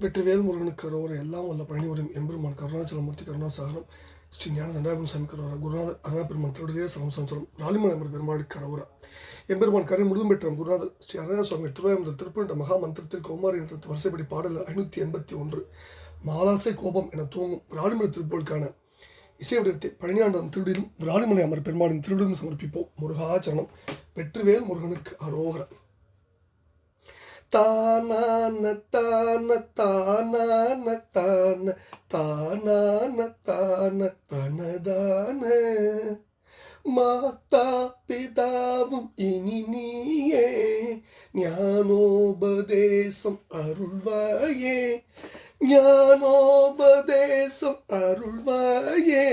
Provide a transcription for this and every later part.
வெற்றிவேல் முருகனுக்கு அரோரை எல்லாம் வல்ல பழனிவரும் எம்பெருமான் கருணாச்சலமூர்த்தி கருணாசாகரம் ஸ்ரீ ஞான தண்டாபுரம் சாமி கரோரா குருநாதர் அருணாபெருமான் திருடதே சலம் சம்சரம் ராலிமலை பெருமாளுக்கு கரோரா எம்பெருமான் கரை முழுதும் பெற்றம் குருநாதர் ஸ்ரீ அனதா சுவாமி திருவாயமுதல் திருப்பண்ட மகா மந்திரத்தில் கௌமாரி நிறுத்தத்து வரிசைப்படி பாடல் ஐநூற்றி எண்பத்தி ஒன்று மாலாசை கோபம் என தூங்கும் ராலிமலை திருப்போலுக்கான இசை பழனியாண்டம் திருடிலும் ராலிமலை அமர் பெருமாளின் திருடிலும் சமர்ப்பிப்போம். முருகாச்சரணம் வெற்றிவேல் முருகனுக்கு அரோகரம் தானான தான தானான தான தானான தான தனதான. மாதா பிதாவும் இனி நீயே ஞானோபதேசம் அருள்வாயே. ஞானோபதேசம் அருள்வாயே.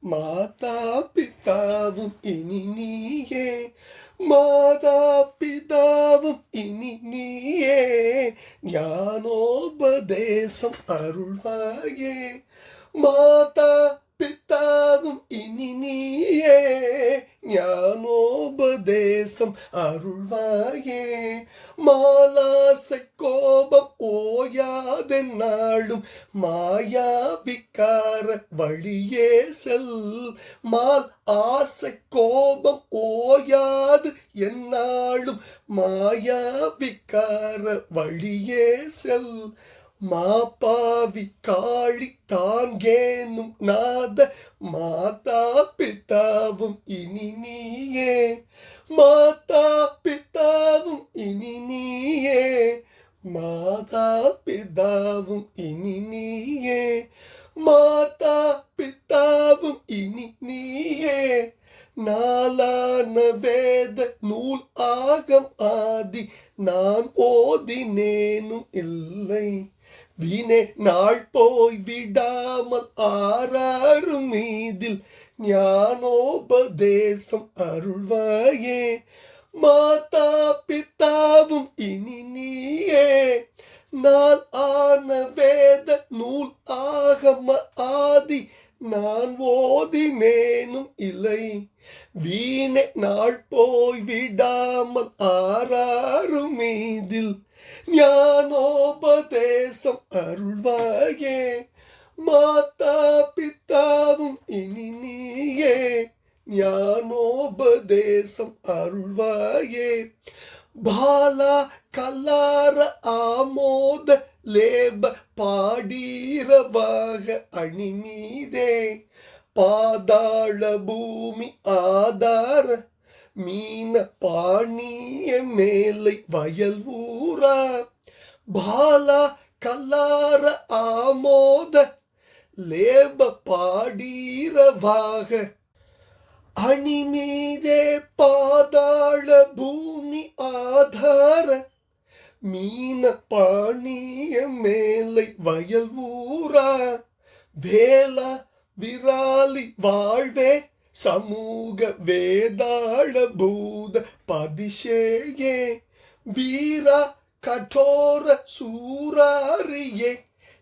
மாதா பிதாவும் இனி நீயே மாதா பிதாவும் இனி நீயே ஞானோபதேசம் அருள்வாயே மாதா பிதாவும் இனி நீயே ஞானோபதேசம் அருள்வாயே மாலாசை கோபம் ஓயாத நாளும் மாயாவிக்கார வழியே செல் மால் ஆசை கோபம் ஓயாது என்னாலும் மாயாவிக்கார மாப்பாவி செல் மாபாவி காளி தாங்கேனும் நாத மாதா பிதாவும் இனி நீயே மாதா பிதாவும் இனி நீயே மாதா பிதாவும் இனி நீயே மாதா பிதாவும் இனி நீயே நாளான வேத நூல் ஆகம் ஆதி நான் ஓதினேனும் இல்லை. வீணே நாள் போய் விடாமல் ஆறாரும் மீதில் ஞானோபதேசம் அருள்வாயே. மாதா பிதாவும் இனி நீயே. நான் ஆன வேத நூல் ஆகம ஆதி நான் ஓதினேனும் இல்லை. வீணே நாள் போய் விடாமல் ஆறாரும் மீதில் ஞானோபதேசம் அருள்வாயே. மாதா பித்தாவும் இனி நீயே. ஞானோபதேசம் அருள்வாயே. பாலா கல்லார ஆமோத லேப பாடீரவாக அணிமீதே. பாதாள பூமி ஆதார மீன பாணிய மேலை வயல் ஊரா. பாலா கல்லார ஆமோத லேப பாடீரவாக அணிமீதே பாதாள பூமி ஆதார மீன பாணிய மேலை வயல் ஊரா வேலா விராலி வாழ்வே சமூக வேதாள பூத பதிஷேயே வீரா கடோர சூராரியே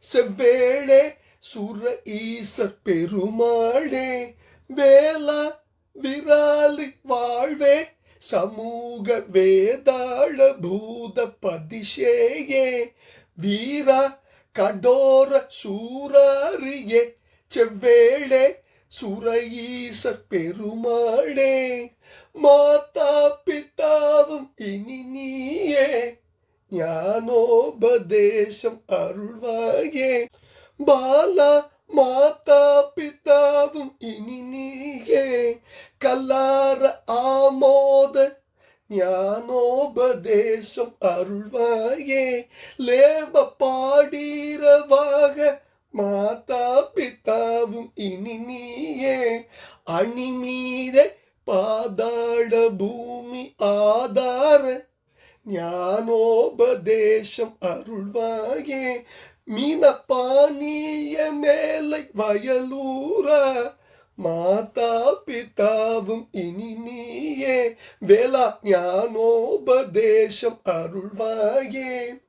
செவ்வேளே சுர ஈசர் பெருமாளே வேலா விராலி வாழ்வே சமூக வேதாள பூத பதிஷேயே வீரா கடோர சூராரியே செவ்வேளே சுரஈசர் பெருமாளே மாதா பிதாவும் இனி நீயே ஞானோபதேசம் அருள்வாயே பாலா மாதா பிதாவும் இனி நீயே. கல்லார ஆமோத ஞானோபதேசம் அருள்வாயே. லேபப்பா அருள்வாயே மீன மேலை வயலூர மாதா பிதாவும் இனி நீயே வேளா ஞானோபதேசம் அருள்வாயே.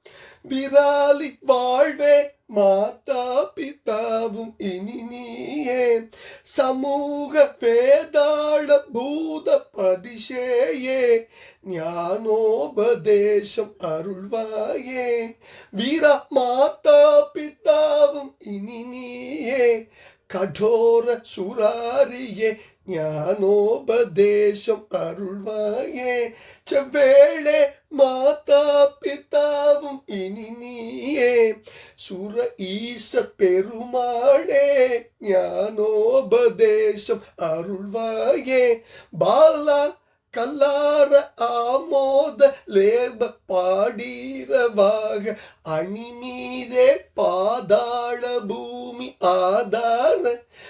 விராலி வாழ்வே மாதா பிதாவும் இனி நீயே. சமூக வேதாள பூத பதிஷேயே ஞானோபதேசம் அருள்வாயே. வீரா மாதா பிதாவும் இனி நீயே. கடோர சுராரியே ஞானோபதேசம் அருள்வாயே. செவ்வேளே மாதா பிதாவும் இனி நீயே. சுர ஈச பெருமாளே ஞானோபதேசம் அருள்வாயே. பாலா கல்லார ஆமோத லேப பாடீரவாக அணிமீதே பாதாள பூமி ஆதார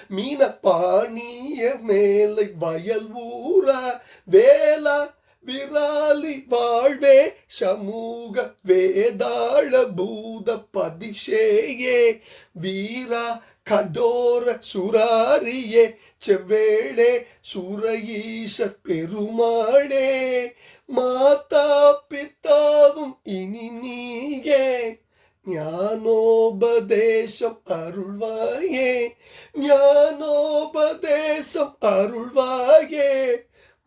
மீன பாணிய மேலை வயல் ஊரா வேலா விராலி வாழ்வே சமூக வேதாள பூத பதிஷேயே வீரா கடோர சுராரியே செவ்வேளே சுரஈச பெருமாளே மாதா பிதாவும் இனி நீயே ஞானோபதேசம் அருள்வாயே ஞானோபதேசம் அருள்வாயே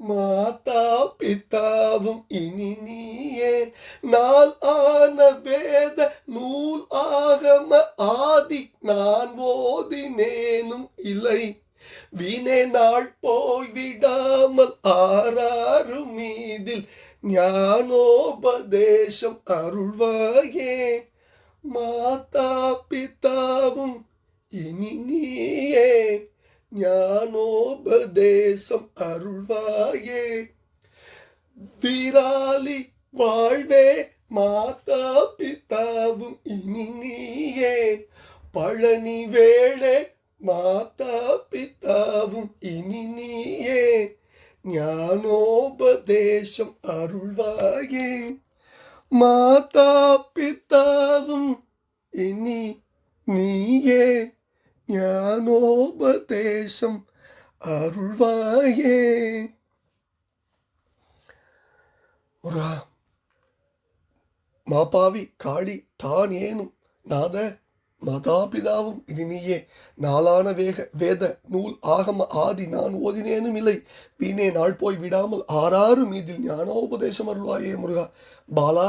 மாதா பிதாவும் இனி நீயே. நாள் ஆன வேத நூல் ஆகம ஆதி நான் ஓதினேனும் இல்லை. வீணே நாள் போய் விடாமல் ஆறாறு மீதில் ஞானோபதேசம் அருள்வாயே. மாதா பிதாவும் இனி நீயே. ஞானோபதேசம் அருள்வாயே. விராலி வாழ்வே மாதா பிதாவும் இனி நீயே. பழனி வேளே மாதா பிதாவும் இனி நீயே. ஞானோபதேசம் அருள்வாயே. மாதா பிதாவும் இனி நீயே. ஞானோபதேசம் அருள்வாயே. முருகா மாப்பாவி காளி தான் ஏனும் நாத மதாபிதாவும் இது நீயே நாளான வேக வேத நூல் ஆகம ஆதி நான் ஓதினேனும் இல்லை. வீணே நாள் போய் விடாமல் ஆறாறு மீதில் ஞானோபதேசம் அருள்வாயே முருகா. பாலா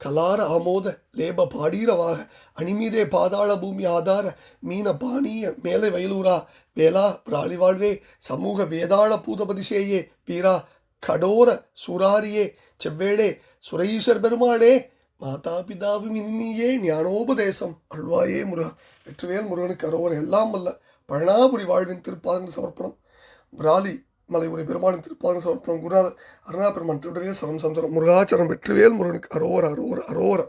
கலார ஆமோத லேப பாடீரவாக அணிமீதே பாதாள பூமி ஆதார மீன பாணிய மேலே வயலூரா வேளா பிராளிவாழ்வே சமூக வேதாள பூதபதிசேயே வீரா கடோர சுராரியே செவ்வேளே சுரீஸ்வர் பெருமாளே மாதாபிதாவும் இனியே ஞானோபதேசம் அழ்வாயே முருகா. வெற்றிவேல் முருகனுக்கு அரோர் எல்லாம் அல்ல பழனாபுரி வாழ்வின் திருப்பாதங்கள் சமர்ப்பணம். பிராலி மலை உரை பெருமானின் திருப்பாதங்கள் சமர்ப்பணம் குருநாதர் அருணா பெருமான் திருடரே சரம் சம்சரம் முருகாச்சரம் வெற்றிவேல் முருகனுக்கு அரோவர அரோர அரோவர.